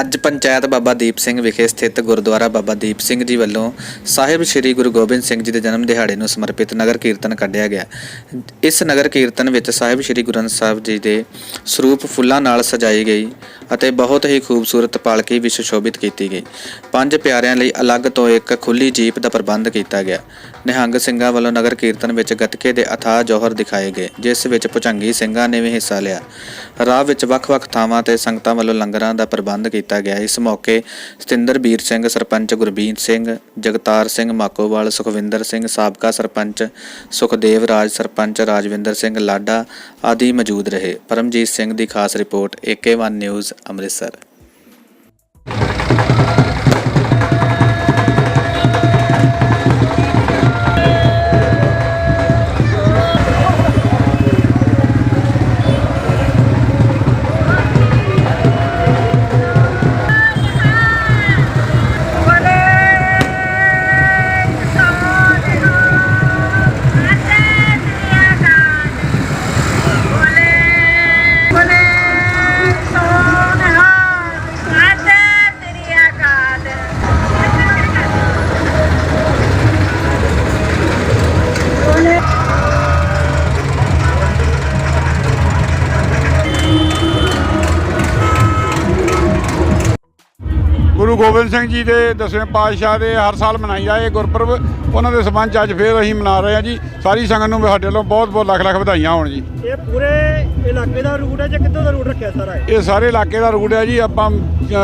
ਅੱਜ ਪੰਚਾਇਤ ਬਾਬਾ ਦੀਪ ਸਿੰਘ ਵਿਖੇ ਸਥਿਤ ਗੁਰਦੁਆਰਾ ਬਾਬਾ ਦੀਪ ਸਿੰਘ ਜੀ ਵੱਲੋਂ ਸਾਹਿਬ ਸ੍ਰੀ ਗੁਰੂ ਗੋਬਿੰਦ ਸਿੰਘ ਜੀ ਦੇ ਜਨਮ ਦਿਹਾੜੇ ਨੂੰ ਸਮਰਪਿਤ ਨਗਰ ਕੀਰਤਨ ਕੱਢਿਆ ਗਿਆ। ਇਸ ਨਗਰ ਕੀਰਤਨ ਵਿੱਚ ਸਾਹਿਬ ਸ੍ਰੀ ਗੁਰੂ ਗ੍ਰੰਥ ਸਾਹਿਬ ਜੀ ਦੇ ਸਰੂਪ ਫੁੱਲਾਂ ਨਾਲ ਸਜਾਈ ਗਈ। ਅਤੇ ਬਹੁਤ ਹੀ ਖੂਬਸੂਰਤ ਪਾਲਕੀ ਵੀ ਸੁਸ਼ੋਭਿਤ ਕੀਤੀ ਗਈ। ਪੰਜ ਪਿਆਰਿਆਂ ਲਈ ਅਲੱਗ ਤੋਂ ਇੱਕ ਖੁੱਲੀ ਜੀਪ ਦਾ ਪ੍ਰਬੰਧ ਕੀਤਾ ਗਿਆ। ਨਿਹੰਗ ਸਿੰਘਾਂ ਵੱਲੋਂ ਨਗਰ ਕੀਰਤਨ ਵਿੱਚ ਗੱਤਕੇ ਦੇ ਅਥਾਹ ਜੋਹਰ ਦਿਖਾਏ ਗਏ, ਜਿਸ ਵਿੱਚ ਭੁਜੰਗੀ ਸਿੰਘਾਂ ਨੇ ਵੀ ਹਿੱਸਾ ਲਿਆ। ਰਾਹ ਵਿੱਚ ਵੱਖ-ਵੱਖ ਥਾਵਾਂ ਤੇ ਸੰਗਤਾਂ ਵੱਲੋਂ ਲੰਗਰਾਂ ਦਾ ਪ੍ਰਬੰਧ ਕੀਤਾ ਗਿਆ। ਇਸ ਮੌਕੇ ਸਤਿੰਦਰਬੀਰ ਸਿੰਘ, ਸਰਪੰਚ ਗੁਰਬੀਰ ਸਿੰਘ, ਜਗਤਾਰ ਸਿੰਘ ਮਾਕੋਵਾਲ, ਸੁਖਵਿੰਦਰ ਸਿੰਘ ਸਾਬਕਾ ਸਰਪੰਚ, ਸੁਖਦੇਵ ਰਾਜ ਸਰਪੰਚ ਰਾਜਵਿੰਦਰ ਸਿੰਘ ਲਾਡਾ ਆਦਿ ਮੌਜੂਦ ਰਹੇ। ਪਰਮਜੀਤ ਸਿੰਘ ਦੀ ਖਾਸ report AK1 news Amritsar. Guru Gobind Singh ji ਦੇ ਦਸਵੇਂ ਪਾਤਸ਼ਾਹ ਦੇ ਹਰ ਸਾਲ ਮਨਾਈ ਜਾ ਇਹ ਗੁਰਪੁਰਬ ਉਹਨਾਂ ਦੇ ਸਬੰਧ 'ਚ ਅੱਜ ਫੇਰ ਅਸੀਂ ਮਨਾ ਰਹੇ ਹਾਂ ਜੀ। ਸਾਰੀ ਸੰਗਤ ਨੂੰ ਸਾਡੇ ਵੱਲੋਂ ਬਹੁਤ ਬਹੁਤ ਲੱਖ ਲੱਖ ਵਧਾਈਆਂ ਹੋਣ ਜੀ। ਇਹ ਪੂਰੇ ਇਲਾਕੇ ਦਾ ਰੂਟ ਹੈ ਜਾਂ ਕਿੱਥੋਂ ਦਾ ਰੂਟ ਰੱਖਿਆ ਸਾਰਾ ਇਹ? ਇਹ ਸਾਰੇ ਇਲਾਕੇ ਦਾ ਰੂਟ ਹੈ ਜੀ ਆਪਾਂ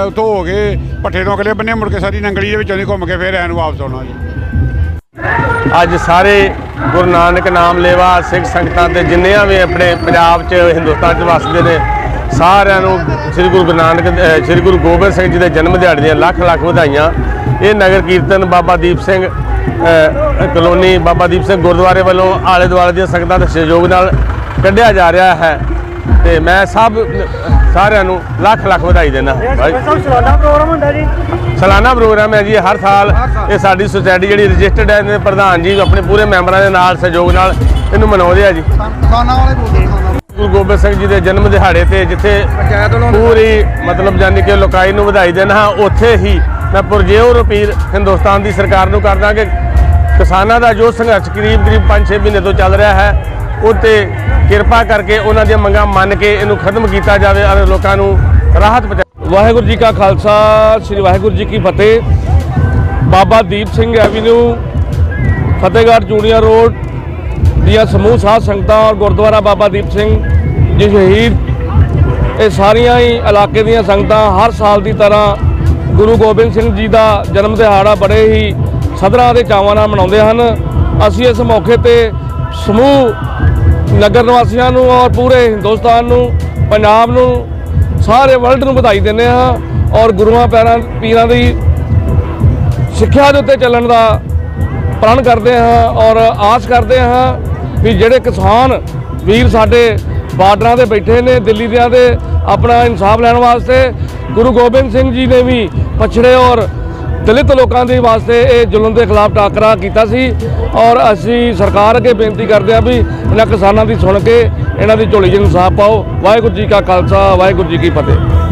ਉੱਥੋਂ ਹੋ ਕੇ ਪੱਠੇ ਤੋਂ ਅਗਲੇ ਬੰਨੇ ਮੁੜ ਕੇ ਸਾਰੀ ਨੰਗਲੀ ਦੇ ਵਿੱਚੋਂ ਦੀ ਘੁੰਮ ਕੇ ਫੇਰ ਐਨ ਵਾਪਸ ਆਉਣਾ ਜੀ। ਅੱਜ ਸਾਰੇ ਗੁਰੂ ਨਾਨਕ ਨਾਮ ਲੈਵਾ ਸਿੱਖ ਸੰਗਤਾਂ ਤੇ ਜਿੰਨੀਆਂ ਵੀ ਆਪਣੇ ਪੰਜਾਬ 'ਚ ਹਿੰਦੁਸਤਾਨ 'ਚ ਵਸਦੇ ਨੇ ਸਾਰਿਆਂ ਨੂੰ ਸ੍ਰੀ ਗੁਰੂ ਨਾਨਕ ਸ੍ਰੀ ਗੁਰੂ ਗੋਬਿੰਦ ਸਿੰਘ ਜੀ ਦੇ ਜਨਮ ਦਿਹਾੜੇ ਦੀਆਂ ਲੱਖ ਲੱਖ ਵਧਾਈਆਂ। ਇਹ ਨਗਰ ਕੀਰਤਨ ਬਾਬਾ ਦੀਪ ਸਿੰਘ ਕਲੋਨੀ ਬਾਬਾ ਦੀਪ ਸਿੰਘ ਗੁਰਦੁਆਰੇ ਵੱਲੋਂ ਆਲੇ ਦੁਆਲੇ ਦੀਆਂ ਸੰਗਤਾਂ ਦੇ ਸਹਿਯੋਗ ਨਾਲ ਕੱਢਿਆ ਜਾ ਰਿਹਾ ਹੈ। ਤੇ ਮੈਂ ਸਭ ਸਾਰਿਆਂ ਨੂੰ ਲੱਖ ਲੱਖ ਵਧਾਈ ਦਿੰਦਾ। ਸਭ ਸਾਲਾਨਾ ਪ੍ਰੋਗਰਾਮ ਹੁੰਦਾ ਜੀ। ਸਾਲਾਨਾ ਪ੍ਰੋਗਰਾਮ ਹੈ ਜੀ ਹਰ ਸਾਲ ਇਹ ਸਾਡੀ ਸੁਸਾਇਟੀ ਜਿਹੜੀ ਰਜਿਸਟਰਡ ਹੈ ਇਹਦੇ ਪ੍ਰਧਾਨ ਜੀ ਆਪਣੇ ਪੂਰੇ ਮੈਂਬਰਾਂ ਦੇ ਨਾਲ ਸਹਿਯੋਗ ਨਾਲ ਇਹਨੂੰ ਮਨਾਉਂਦੇ ਆ ਜੀ। ਗੁਰੂ ਗੋਬਿੰਦ ਸਿੰਘ ਜੀ ਦੇ ਜਨਮ ਦਿਹਾੜੇ ਤੇ ਜਿੱਥੇ ਪੂਰੀ ਮਤਲਬ ਜਾਨੀ ਕਿ ਲੋਕਾਈ ਨੂੰ ਵਧਾਈ ਦੇਣਾ ਹਾਂ ਉੱਥੇ ਹੀ ਮੈਂ ਪੁਰਜੇਵ ਅਪੀਲ ਹਿੰਦੁਸਤਾਨ ਦੀ ਸਰਕਾਰ ਨੂੰ ਕਰਦਾ ਕਿ ਕਿਸਾਨਾਂ ਦਾ ਜੋ ਸੰਘਰਸ਼ ਕਰੀਬ ਕਰੀਬ 5-6 ਮਹੀਨੇ ਤੋਂ ਚੱਲ ਰਿਹਾ ਹੈ ਉਹ ਤੇ ਕਿਰਪਾ ਕਰਕੇ ਉਹਨਾਂ ਦੀਆਂ ਮੰਗਾਂ ਮੰਨ ਕੇ ਇਹਨੂੰ ਖਤਮ ਕੀਤਾ ਜਾਵੇ ਅਤੇ ਲੋਕਾਂ ਨੂੰ ਰਾਹਤ ਪਹੁੰਚਾਈ ਵਾਹਿਗੁਰੂ ਜੀ ਕਾ ਖਾਲਸਾ ਸ੍ਰੀ ਵਾਹਿਗੁਰੂ ਜੀ ਕੀ ਫਤਿਹ। Baba Deep Singh avenue Fatehgarh junior road ਦੀਆਂ ਸਮੂਹ ਸਾਧ ਸੰਗਤਾਂ ਔਰ ਗੁਰਦੁਆਰਾ ਬਾਬਾ ਦੀਪ ਸਿੰਘ ਜੀ ਸ਼ਹੀਦ, ਇਹ ਸਾਰੀਆਂ ਹੀ ਇਲਾਕੇ ਦੀਆਂ ਸੰਗਤਾਂ ਹਰ ਸਾਲ ਦੀ ਤਰ੍ਹਾਂ ਗੁਰੂ ਗੋਬਿੰਦ ਸਿੰਘ ਜੀ ਦਾ ਜਨਮ ਦਿਹਾੜਾ ਬੜੇ ਹੀ ਸਦਰਾਂ ਦੇ ਚਾਵਾਂ ਨਾਲ ਮਨਾਉਂਦੇ ਹਨ। ਅਸੀਂ ਇਸ ਮੌਕੇ ਤੇ ਸਮੂਹ ਨਗਰ ਨਿਵਾਸੀਆਂ ਨੂੰ ਔਰ ਪੂਰੇ ਹਿੰਦੁਸਤਾਨ ਨੂੰ, ਪੰਜਾਬ ਨੂੰ, ਸਾਰੇ ਵਰਲਡ ਨੂੰ ਵਧਾਈ ਦਿੰਦੇ ਹਾਂ ਔਰ ਗੁਰੂਆਂ ਪੈਰਾਂ, ਪੀਰਾਂ ਦੀ ਸਿੱਖਿਆ ਦੇ ਉੱਤੇ ਚੱਲਣ ਦਾ ਪ੍ਰਣ ਕਰਦੇ ਹਾਂ ਔਰ ਆਸ ਕਰਦੇ ਹਾਂ ਵੀ ਜਿਹੜੇ ਕਿਸਾਨ ਵੀਰ ਸਾਡੇ ਬਾਰਡਰਾਂ ਤੇ ਬੈਠੇ ਨੇ ਦਿੱਲੀ ਦਿਆਂ ਦੇ, ਆਪਣਾ ਇਨਸਾਫ ਲੈਣ ਵਾਸਤੇ, ਗੁਰੂ ਗੋਬਿੰਦ ਸਿੰਘ ਜੀ ਨੇ ਵੀ ਪਛੜੇ ਔਰ ਦਲਿਤ ਲੋਕਾਂ ਦੇ ਵਾਸਤੇ ਇਹ ਜ਼ੁਲਮ ਦੇ ਖਿਲਾਫ ਟਾਕਰਾ ਕੀਤਾ ਸੀ ਔਰ ਅਸੀਂ ਸਰਕਾਰ ਅੱਗੇ ਬੇਨਤੀ ਕਰਦੇ ਹਾਂ ਵੀ ਇਹਨਾਂ ਕਿਸਾਨਾਂ ਦੀ ਸੁਣ ਕੇ ਇਹਨਾਂ ਦੀ ਝੋਲੀ 'ਚ ਇਨਸਾਫ ਪਾਓ। ਵਾਹਿਗੁਰੂ ਜੀ ਕਾ ਖਾਲਸਾ, ਵਾਹਿਗੁਰੂ ਜੀ ਕੀ ਫਤਿਹ।